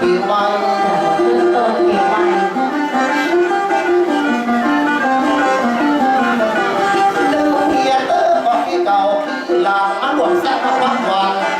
ปีใหม่ขึ้นต้นปีใหม่เดิมเพียเตอร์อกี่เก่าคือหลังมาหลวงสักวันวัน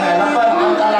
ไหนมันก็อะไร